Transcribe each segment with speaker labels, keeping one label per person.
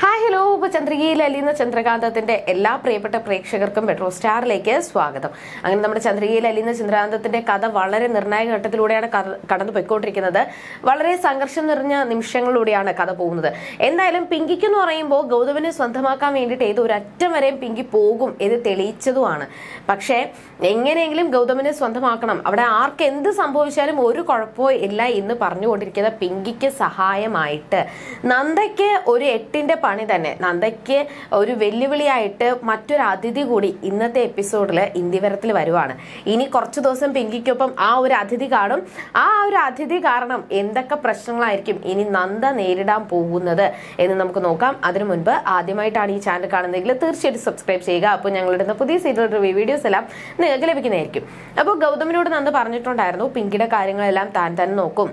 Speaker 1: Hi hello ഇപ്പോൾ ചന്ദ്രികയിൽ അലിയുന്ന ചന്ദ്രകാന്തത്തിന്റെ എല്ലാ പ്രിയപ്പെട്ട പ്രേക്ഷകർക്കും മെട്രോ സ്റ്റാറിലേക്ക് സ്വാഗതം. അങ്ങനെ നമ്മുടെ ചന്ദ്രികയിൽ അലിയുന്ന ചന്ദ്രകാന്തത്തിന്റെ കഥ വളരെ നിർണായക ഘട്ടത്തിലൂടെയാണ് കട- കടന്നു പോയിക്കൊണ്ടിരിക്കുന്നത് വളരെ സംഘർഷം നിറഞ്ഞ നിമിഷങ്ങളിലൂടെയാണ് കഥ പോകുന്നത്. എന്തായാലും പിങ്കിക്ക് എന്ന് പറയുമ്പോൾ ഗൗതമിനെ സ്വന്തമാക്കാൻ വേണ്ടിയിട്ട് ഏത് ഒരറ്റം വരെയും പിങ്കി പോകും എന്ന് തെളിയിച്ചതുമാണ്. പക്ഷേ എങ്ങനെയെങ്കിലും ഗൗതമിനെ സ്വന്തമാക്കണം. അവിടെ ആർക്ക് എന്ത് സംഭവിച്ചാലും ഒരു കുഴപ്പമോ ഇല്ല എന്ന് പറഞ്ഞുകൊണ്ടിരിക്കുന്ന പിങ്കിക്ക് സഹായമായിട്ട്. നന്ദയ്ക്ക് ഒരു എട്ടിന്റെ പണി തന്നെ. നന്ദയ്ക്ക് ഒരു വെല്ലുവിളിയായിട്ട് മറ്റൊരു അതിഥി കൂടി ഇന്നത്തെ എപ്പിസോഡിൽ ഇന്ത്യവരത്തിൽ വരുവാണ്. ഇനി കുറച്ച് ദിവസം പിങ്കിക്കൊപ്പം ആ ഒരു അതിഥി കാണും. ആ ഒരു അതിഥി കാരണം എന്തൊക്കെ പ്രശ്നങ്ങളായിരിക്കും ഇനി നന്ദ നേരിടാൻ പോകുന്നത് എന്ന് നമുക്ക് നോക്കാം. അതിനു മുൻപ് ആദ്യമായിട്ടാണ് ഈ ചാനൽ കാണുന്നതെങ്കിൽ തീർച്ചയായിട്ടും സബ്സ്ക്രൈബ് ചെയ്യുക. അപ്പോൾ ഞങ്ങളുടെ പുതിയ സീരിയൽ റിവ്യൂ വീഡിയോസ് എല്ലാം നിങ്ങൾക്ക് ലഭിക്കുന്നതായിരിക്കും. അപ്പോൾ ഗൗതമിനോട് നന്ദ പറഞ്ഞിട്ടുണ്ടായിരുന്നു. പിങ്കിയുടെ കാര്യങ്ങളെല്ലാം താൻ തന്നെ നോക്കും.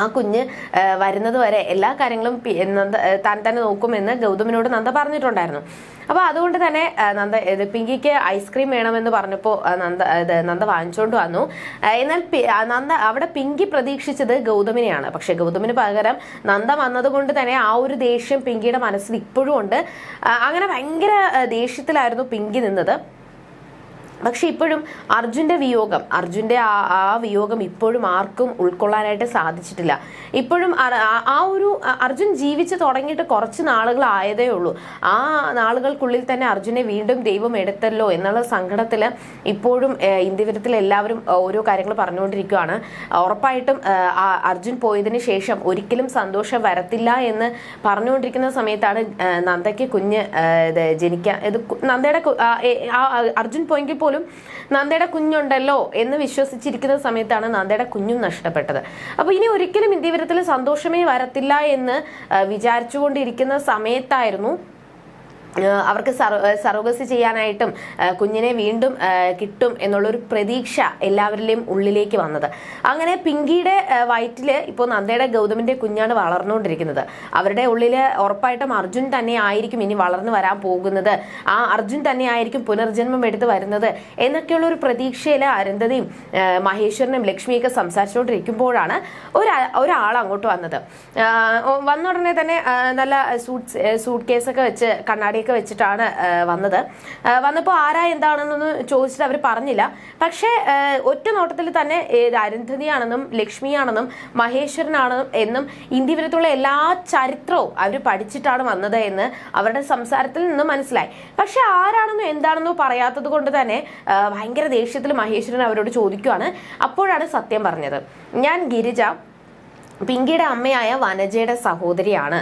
Speaker 1: ആ കുഞ്ഞ് വരുന്നത് വരെ എല്ലാ കാര്യങ്ങളും താൻ തന്നെ നോക്കുമെന്ന് ഗൗതമിനോട് നന്ദ പറഞ്ഞിട്ടുണ്ടായിരുന്നു. അപ്പോൾ അതുകൊണ്ട് തന്നെ നന്ദ ഇത് പിങ്കിക്ക് ഐസ്ക്രീം വേണമെന്ന് പറഞ്ഞപ്പോൾ നന്ദ ഇത് നന്ദ വാങ്ങിച്ചുകൊണ്ട് വന്നു. എന്നാൽ നന്ദ അവിടെ പിങ്കി പ്രതീക്ഷിച്ചത് ഗൗതമിനെയാണ്. പക്ഷെ ഗൗതമിന് പകരം നന്ദ വന്നതുകൊണ്ട് തന്നെ ആ ഒരു ദേഷ്യം പിങ്കിയുടെ മനസ്സിൽ ഇപ്പോഴും ഉണ്ട്. അങ്ങനെ ഭയങ്കര ദേഷ്യത്തിലായിരുന്നു പിങ്കി നിന്നത്. പക്ഷെ ഇപ്പോഴും അർജുന്റെ വിയോഗം അർജുന്റെ ആ ആ വിയോഗം ഇപ്പോഴും ആർക്കും ഉൾക്കൊള്ളാനായിട്ട് സാധിച്ചിട്ടില്ല. ഇപ്പോഴും ആ- ഒരു അർജുൻ ജീവിച്ച് തുടങ്ങിയിട്ട് കുറച്ച് നാളുകൾ ആയതേ ഉള്ളൂ. ആ നാളുകൾക്കുള്ളിൽ തന്നെ അർജുനെ വീണ്ടും ദൈവം എടുത്തല്ലോ എന്നുള്ള സങ്കടത്തിൽ ഇപ്പോഴും ഇന്ത്യവരത്തിൽ എല്ലാവരും ഓരോ കാര്യങ്ങൾ പറഞ്ഞുകൊണ്ടിരിക്കുകയാണ് ഉറപ്പായിട്ടും അർജുൻ പോയതിന് ശേഷം ഒരിക്കലും സന്തോഷം വരത്തില്ല എന്ന് പറഞ്ഞുകൊണ്ടിരിക്കുന്ന സമയത്താണ് നന്ദയ്ക്ക് കുഞ്ഞ് ജനിക്കുക നന്ദയുടെ അർജുൻ പോയെങ്കിൽ പോലും നന്ദയുടെ കുഞ്ഞുണ്ടല്ലോ എന്ന് വിശ്വസിച്ചിരിക്കുന്ന സമയത്താണ് നന്ദയുടെ കുഞ്ഞും നഷ്ടപ്പെട്ടത്. അപ്പോൾ ഇനി ഒരിക്കലും ഇന്ത്യവരത്തിൽ സന്തോഷമേ വരത്തില്ല എന്ന് വിചാരിച്ചുകൊണ്ടിരിക്കുന്ന സമയത്തായിരുന്നു അവർക്ക് സർവകസി ചെയ്യാനായിട്ടും കുഞ്ഞിനെ വീണ്ടും കിട്ടും എന്നുള്ളൊരു പ്രതീക്ഷ എല്ലാവരിലെയും ഉള്ളിലേക്ക് വന്നത്. അങ്ങനെ പിങ്കിയുടെ വയറ്റിൽ ഇപ്പോൾ നന്ദയുടെ ഗൗതമിന്റെ കുഞ്ഞാണ് വളർന്നുകൊണ്ടിരിക്കുന്നത്. അവരുടെ ഉള്ളിൽ ഉറപ്പായിട്ടും അർജുൻ തന്നെ ആയിരിക്കും ഇനി വളർന്നു വരാൻ പോകുന്നത്. ആ അർജുൻ തന്നെ ആയിരിക്കും പുനർജന്മം എടുത്ത് വരുന്നത് എന്നൊക്കെയുള്ള ഒരു പ്രതീക്ഷയിൽ അരന്തതയും മഹേശ്വരനും ലക്ഷ്മിയൊക്കെ സംസാരിച്ചുകൊണ്ടിരിക്കുമ്പോഴാണ് ഒരു ഒരാൾ അങ്ങോട്ട് വന്നത്. വന്ന ഉടനെ തന്നെ നല്ല സൂട്ട് സൂട്ട് കേസൊക്കെ വെച്ച് കണ്ണാടിയൊക്കെ വെച്ചിട്ടാണ് വന്നത്. വന്നപ്പോൾ ആരാ എന്താണെന്നൊന്നും ചോദിച്ചിട്ട് അവർ പറഞ്ഞില്ല. പക്ഷേ ഒറ്റ നോട്ടത്തിൽ തന്നെ അരുന്ധതിയാണെന്നും ലക്ഷ്മിയാണെന്നും മഹേശ്വരനാണെന്നും എന്നും ഇന്ത്യവിരത്തുള്ള എല്ലാ ചരിത്രവും അവർ പഠിച്ചിട്ടാണ് വന്നത് എന്ന് അവരുടെ സംസാരത്തിൽ നിന്ന് മനസ്സിലായി. പക്ഷെ ആരാണെന്നോ എന്താണെന്നോ പറയാത്തത് കൊണ്ട് തന്നെ ഭയങ്കര ദേഷ്യത്തിൽ മഹേശ്വരൻ അവരോട് ചോദിക്കുവാണ്. അപ്പോഴാണ് സത്യം പറഞ്ഞത്. ഞാൻ ഗിരിജ പിങ്കിയുടെ അമ്മയായ വനജയുടെ സഹോദരിയാണ്.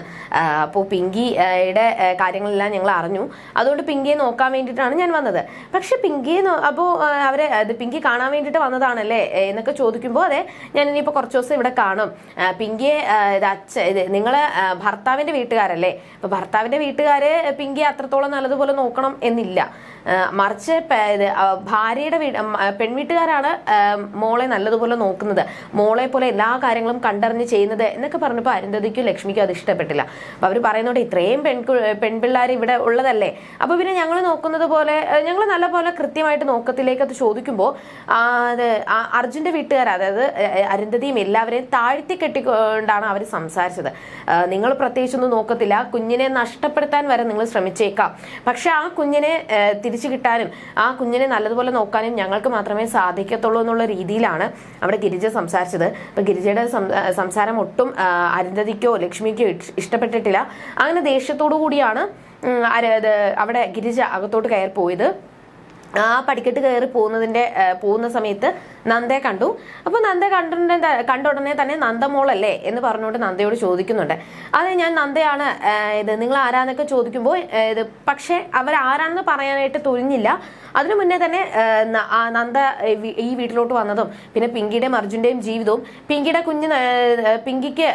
Speaker 1: അപ്പോൾ പിങ്കിയുടെ കാര്യങ്ങളെല്ലാം ഞങ്ങൾ അറിഞ്ഞു. അതുകൊണ്ട് പിങ്കിയെ നോക്കാൻ വേണ്ടിയിട്ടാണ് ഞാൻ വന്നത്. പക്ഷെ പിങ്കിയെ അപ്പോൾ അവരെ അത് പിങ്കി കാണാൻ വേണ്ടിയിട്ട് വന്നതാണല്ലേ? എന്നൊക്കെ ചോദിക്കുമ്പോൾ അതെ ഞാൻ ഇനിയിപ്പോൾ കുറച്ച് ദിവസം ഇവിടെ കാണും. പിങ്കിയെ ഇത് അച്ഛ ഇത് നിങ്ങൾ ഭർത്താവിന്റെ വീട്ടുകാരല്ലേ? അപ്പോൾ ഭർത്താവിന്റെ വീട്ടുകാരെ പിങ്കിയെ അത്രത്തോളം നല്ലതുപോലെ നോക്കണം എന്നില്ല. മറിച്ച് ഇത്, ഭാര്യയുടെ വീട് പെൺവീട്ടുകാരാണ് മോളെ നല്ലതുപോലെ നോക്കുന്നത്. മോളെ പോലെ എല്ലാ കാര്യങ്ങളും കണ്ടറിഞ്ഞ് ചെയ്യുന്നത് എന്നൊക്കെ പറഞ്ഞപ്പോൾ അരുന്ധതിക്കും ലക്ഷ്മിക്കും അത് ഇഷ്ടപ്പെട്ടില്ല. അപ്പൊ അവർ പറയുന്നോണ്ട് ഇത്രയും പെൺകു പെൺപിള്ളേർ ഇവിടെ ഉള്ളതല്ലേ? അപ്പോൾ പിന്നെ ഞങ്ങൾ നോക്കുന്നത് പോലെ ഞങ്ങൾ നല്ല പോലെ കൃത്യമായിട്ട് നോക്കത്തിലേക്ക് അത് ചോദിക്കുമ്പോൾ അർജുന്റെ വീട്ടുകാർ അതായത് അരുന്ധതിയും എല്ലാവരെയും താഴ്ത്തി കെട്ടിക്കൊണ്ടാണ് അവർ സംസാരിച്ചത്. നിങ്ങൾ പ്രത്യേകിച്ചൊന്നും നോക്കത്തില്ല. കുഞ്ഞിനെ നഷ്ടപ്പെടുത്താൻ വരെ നിങ്ങൾ ശ്രമിച്ചേക്കാം. പക്ഷെ ആ കുഞ്ഞിനെ തിരിച്ചു കിട്ടാനും ആ കുഞ്ഞിനെ നല്ലതുപോലെ നോക്കാനും ഞങ്ങൾക്ക് മാത്രമേ സാധിക്കത്തുള്ളൂ എന്നുള്ള രീതിയിലാണ് അവിടെ ഗിരിജ സംസാരിച്ചത്. അപ്പൊ ഗിരിജയുടെ സം- സംസാരം ഒട്ടും അരുന്ധതിക്കോ ലക്ഷ്മിക്കോ ഇഷ്ടപ്പെട്ടിട്ടില്ല. അങ്ങനെ ദേഷ്യത്തോടു കൂടിയാണ് അവിടെ ഗിരിജ അകത്തോട്ട് കയറി പോയത് ആ പടിക്കെട്ട് കയറി പോകുന്നതിന്റെ പോകുന്ന സമയത്ത് നന്ദയെ കണ്ടു. അപ്പോൾ നന്ദ കണ്ടിട്ട് കണ്ട ഉടനെ തന്നെ നന്ദമോളല്ലേ എന്ന് പറഞ്ഞുകൊണ്ട് നന്ദയോട് ചോദിക്കുന്നുണ്ട്. അത് ഞാൻ നന്ദയാണ്. ഇത് നിങ്ങൾ ആരാന്നൊക്കെ ചോദിക്കുമ്പോൾ ഇത് പക്ഷേ അവരാരാണെന്ന് പറയാനായിട്ട് തുനിഞ്ഞില്ല. അതിനു മുന്നേ തന്നെ നന്ദ ഈ വീട്ടിലോട്ട് വന്നതും പിന്നെ പിങ്കിയുടെയും അർജുന്റെയും ജീവിതവും പിങ്കിയുടെ കുഞ്ഞ് പിങ്കിക്ക്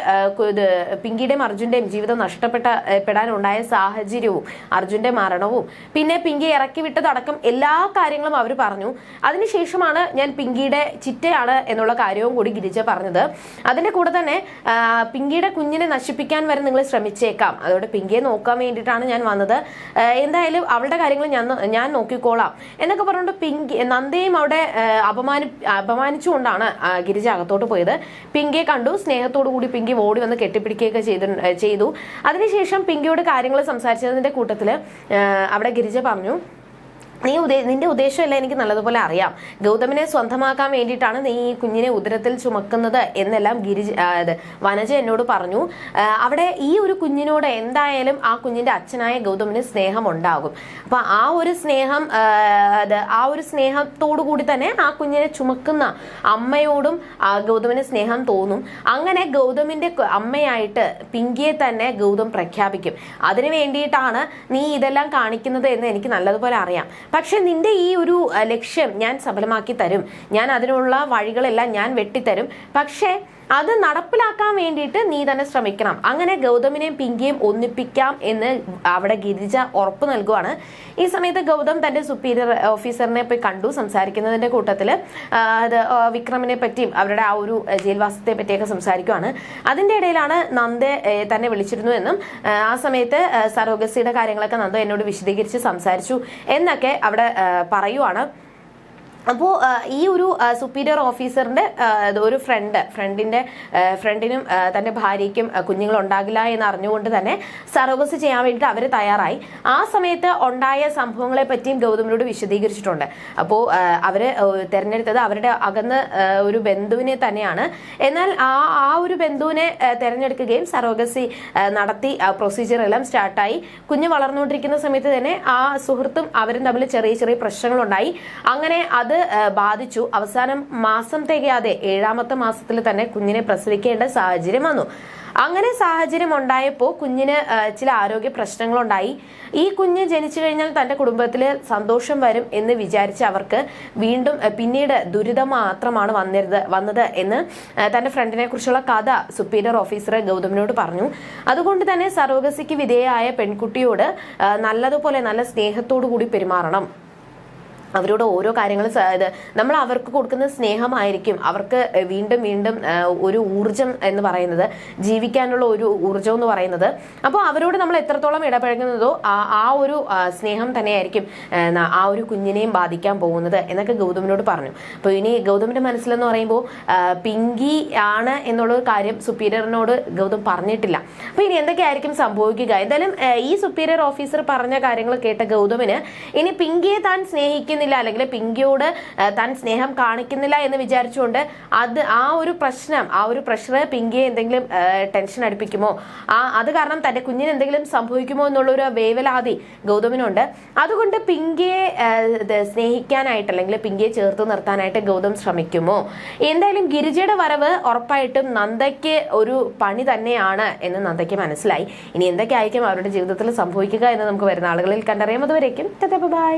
Speaker 1: പിങ്കിയുടെയും അർജുന്റെയും ജീവിതം നഷ്ടപ്പെട്ട പെടാനുണ്ടായ സാഹചര്യവും അർജുന്റെ മരണവും പിന്നെ പിങ്കി ഇറക്കി വിട്ടതടക്കം എല്ലാ കാര്യങ്ങളും അവർ പറഞ്ഞു. അതിനുശേഷമാണ് ഞാൻ പിങ്കിയുടെ ചിറ്റയാണ് എന്നുള്ള കാര്യവും കൂടി ഗിരിജ പറഞ്ഞത്. അതിന്റെ കൂടെ തന്നെ പിങ്കിയുടെ കുഞ്ഞിനെ നശിപ്പിക്കാൻ വരെ നിങ്ങൾ ശ്രമിച്ചേക്കാം. അതുകൊണ്ട് പിങ്കിയെ നോക്കാൻ വേണ്ടിയിട്ടാണ് ഞാൻ വന്നത്. എന്തായാലും അവളുടെ കാര്യങ്ങൾ ഞാൻ ഞാൻ നോക്കിക്കോളാം. എന്നൊക്കെ പറഞ്ഞുകൊണ്ട് പിങ്കി നന്ദയും അവിടെ അപമാനി അപമാനിച്ചുകൊണ്ടാണ് ഗിരിജ അകത്തോട്ട് പോയത്. പിങ്കിയെ കണ്ടു. സ്നേഹത്തോടു കൂടി പിങ്കി ഓടി വന്ന് കെട്ടിപ്പിടിക്കുകയൊക്കെ ചെയ്തു ചെയ്തു. അതിനുശേഷം പിങ്കിയോട് കാര്യങ്ങൾ സംസാരിച്ചതിന്റെ കൂട്ടത്തിൽ ആ, അവിടെ ഗിരിജ പറഞ്ഞു നീ ഉദ്ദേ നിന്റെ ഉദ്ദേശമല്ല എനിക്ക് നല്ലതുപോലെ അറിയാം. ഗൗതമിനെ സ്വന്തമാക്കാൻ വേണ്ടിയിട്ടാണ് നീ ഈ കുഞ്ഞിനെ ഉദരത്തിൽ ചുമക്കുന്നത് എന്നെല്ലാം ഗിരിജ വനജ എന്നോട് പറഞ്ഞു. അവിടെ ഈ ഒരു കുഞ്ഞിനോട് എന്തായാലും ആ കുഞ്ഞിന്റെ അച്ഛനായ ഗൗതമിന് സ്നേഹം ഉണ്ടാകും അപ്പൊ ആ ഒരു സ്നേഹം ആ, ഒരു സ്നേഹത്തോടു കൂടി തന്നെ ആ കുഞ്ഞിനെ ചുമക്കുന്ന അമ്മയോടും ആ ഗൗതമിന് സ്നേഹം തോന്നും. അങ്ങനെ ഗൗതമിന്റെ അമ്മയായിട്ട് പിങ്കിയെ തന്നെ ഗൗതം പ്രഖ്യാപിക്കും. അതിനു വേണ്ടിയിട്ടാണ് നീ ഇതെല്ലാം കാണിക്കുന്നത് എന്ന് എനിക്ക് നല്ലതുപോലെ അറിയാം. പക്ഷെ നിന്റെ ഈ ഒരു ലക്ഷ്യം ഞാൻ സഫലമാക്കി തരും. ഞാൻ അതിനുള്ള വഴികളെല്ലാം ഞാൻ വെട്ടിത്തരും. പക്ഷേ അത് നടപ്പിലാക്കാൻ വേണ്ടിയിട്ട് നീ തന്നെ ശ്രമിക്കണം. അങ്ങനെ ഗൗതമിനെയും പിങ്കിയെയും ഒന്നിപ്പിക്കാം എന്ന് അവിടെ ഗിരിജ ഉറപ്പ് നൽകുവാണ്. ഈ സമയത്ത് ഗൗതം തന്റെ സുപ്പീരിയർ ഓഫീസറിനെ പോയി കണ്ടു സംസാരിക്കുന്നതിന്റെ കൂട്ടത്തിൽ അത് വിക്രമിനെ പറ്റിയും അവരുടെ ആ ഒരു ജയിൽവാസത്തെ പറ്റിയൊക്കെ സംസാരിക്കുവാണ്. അതിന്റെ ഇടയിലാണ് നന്ദ തന്നെ വിളിച്ചിരുന്നു എന്നും ആ സമയത്ത് സരോഗസിയുടെ കാര്യങ്ങളൊക്കെ നന്ദ എന്നോട് വിശദീകരിച്ച് സംസാരിച്ചു എന്നൊക്കെ അവിടെ പറയുവാണ്. അപ്പോൾ ഈ ഒരു സുപ്പീരിയർ ഓഫീസറിന്റെ ഒരു ഫ്രണ്ട് ഫ്രണ്ടിന്റെ ഫ്രണ്ടിനും തന്റെ ഭാര്യയ്ക്കും കുഞ്ഞുങ്ങൾ ഉണ്ടാകില്ല എന്ന് അറിഞ്ഞുകൊണ്ട് തന്നെ സർവീസ് ചെയ്യാൻ വേണ്ടിയിട്ട് അവർ തയ്യാറായി. ആ സമയത്ത് ഉണ്ടായ സംഭവങ്ങളെ പറ്റിയും ഗൗതമിനോട് വിശദീകരിച്ചിട്ടുണ്ട്. അപ്പോൾ അവർ തിരഞ്ഞെടുത്തത് അവരുടെ അകന്ന് ഒരു ബന്ധുവിനെ തന്നെയാണ്. എന്നാൽ ആ ആ ഒരു ബന്ധുവിനെ തിരഞ്ഞെടുക്കുകയും സറോഗസി നടത്തി പ്രൊസീജിയർ എല്ലാം സ്റ്റാർട്ടായി. കുഞ്ഞ് വളർന്നുകൊണ്ടിരിക്കുന്ന സമയത്ത് തന്നെ ആ സുഹൃത്തും അവരും തമ്മിൽ ചെറിയ ചെറിയ പ്രശ്നങ്ങളുണ്ടായി. അങ്ങനെ അത് ബാധിച്ചു. അവസാനം മാസം തികയാതെ ഏഴാമത്തെ മാസത്തിൽ തന്നെ കുഞ്ഞിനെ പ്രസവിക്കേണ്ട സാഹചര്യം വന്നു. അങ്ങനെ സാഹചര്യം ഉണ്ടായപ്പോൾ കുഞ്ഞിന് ചില ആരോഗ്യ പ്രശ്നങ്ങളുണ്ടായി. ഈ കുഞ്ഞ് ജനിച്ചു കഴിഞ്ഞാൽ തന്റെ കുടുംബത്തിൽ സന്തോഷം വരും എന്ന് വിചാരിച്ച് അവർക്ക് വീണ്ടും പിന്നീട് ദുരിതം മാത്രമാണ് വന്നിരുന്നത് വന്നത് എന്ന് തന്റെ ഫ്രണ്ടിനെ കുറിച്ചുള്ള കഥ സുപ്പീരിയർ ഓഫീസർ ഗൗതമിനോട് പറഞ്ഞു. അതുകൊണ്ട് തന്നെ സർവകസിക്ക് വിധേയമായ പെൺകുട്ടിയോട് നല്ലതുപോലെ നല്ല സ്നേഹത്തോടു കൂടി പെരുമാറണം. അവരോട് ഓരോ കാര്യങ്ങളും ഇത് നമ്മൾ അവർക്ക് കൊടുക്കുന്ന സ്നേഹമായിരിക്കും. അവർക്ക് വീണ്ടും വീണ്ടും ഒരു ഊർജം എന്ന് പറയുന്നത് ജീവിക്കാനുള്ള ഒരു ഊർജം എന്ന് പറയുന്നത്. അപ്പോൾ അവരോട് നമ്മൾ എത്രത്തോളം ഇടപഴകുന്നതോ ആ ഒരു സ്നേഹം തന്നെയായിരിക്കും ആ, ഒരു കുഞ്ഞിനെയും ബാധിക്കാൻ പോകുന്നത് എന്നൊക്കെ ഗൗതമിനോട് പറഞ്ഞു. അപ്പോൾ ഇനി ഗൗതമിന്റെ മനസ്സിലെന്ന് പറയുമ്പോൾ പിങ്കി ആണ് എന്നുള്ള കാര്യം സുപ്പീരിയറിനോട് ഗൗതം പറഞ്ഞിട്ടില്ല. അപ്പോൾ ഇനി എന്തൊക്കെയായിരിക്കും സംഭവിക്കുക? എന്തായാലും ഈ സുപ്പീരിയർ ഓഫീസർ പറഞ്ഞ കാര്യങ്ങൾ കേട്ട ഗൗതമിന് ഇനി പിങ്കിയെ താൻ സ്നേഹിക്കുന്നില്ല അല്ലെങ്കിൽ പിങ്കിയോട് താൻ സ്നേഹം കാണിക്കുന്നില്ല എന്ന് വിചാരിച്ചുകൊണ്ട് അത് ആ ഒരു പ്രശ്നം ആ ഒരു പ്രഷർ പിങ്കിയെ എന്തെങ്കിലും ടെൻഷൻ അടുപ്പിക്കുമോ? ആ അത് കാരണം തന്റെ കുഞ്ഞിന് എന്തെങ്കിലും സംഭവിക്കുമോ എന്നുള്ള ഒരു വേവലാതി ഗൗതമിനുണ്ട്. അതുകൊണ്ട് പിങ്കിയെ സ്നേഹിക്കാനായിട്ട് അല്ലെങ്കിൽ പിങ്കിയെ ചേർത്ത് നിർത്താനായിട്ട് ഗൗതം ശ്രമിക്കുമോ? എന്തായാലും ഗിരിജയുടെ വരവ് ഉറപ്പായിട്ടും നന്ദയ്ക്ക് ഒരു പണി തന്നെയാണ് എന്ന് നന്ദയ്ക്ക് മനസ്സിലായി. ഇനി എന്തൊക്കെ ആയിരിക്കും അവരുടെ ജീവിതത്തിൽ സംഭവിക്കുക എന്ന് നമുക്ക് വരുന്ന ആളുകളിൽ കണ്ടറിയാം. അതുവരേക്കും ബൈ.